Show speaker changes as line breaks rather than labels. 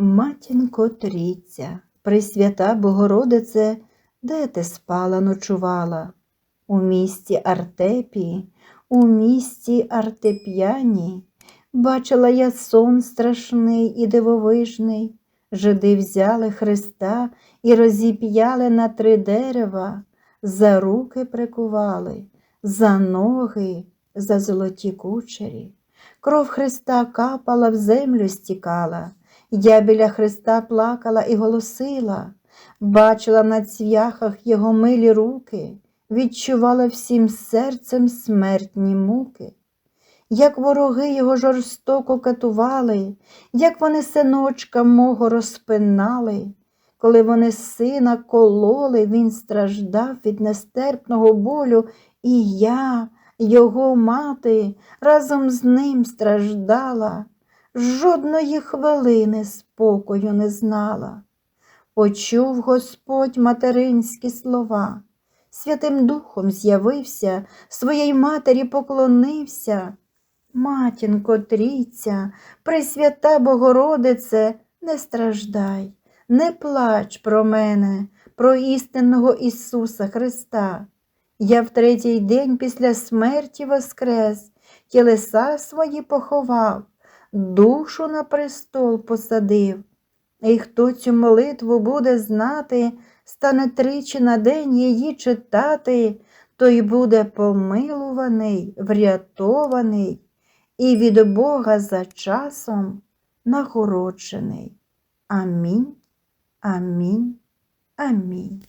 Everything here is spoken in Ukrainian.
Матінко Трійця, Пресвята Богородице, де ти спала ночувала? У місті Артепії, у місті Артеп'яні, бачила я сон страшний і дивовижний. Жиди взяли Христа і розіп'яли на три дерева, за руки прикували, за ноги, за золоті кучері. Кров Христа капала в землю стікала. Я біля Христа плакала і голосила, бачила на цвяхах його милі руки, відчувала всім серцем смертні муки. Як вороги його жорстоко катували, як вони синочка мого розпинали, коли вони сина кололи, він страждав від нестерпного болю, і я, його мати, разом з ним страждала жодної хвилини спокою не знала. Почув Господь материнські слова, Святим Духом з'явився, своїй матері поклонився. Матінко трійця, Пресвята Богородице, не страждай, не плач про мене, про істинного Ісуса Христа. Я в третій день після смерті воскрес, тілеса свої поховав, душу на престол посадив. І хто цю молитву буде знати, стане тричі на день її читати, той буде помилуваний, врятований і від Бога за часом нагороджений. Амінь, амінь, амінь.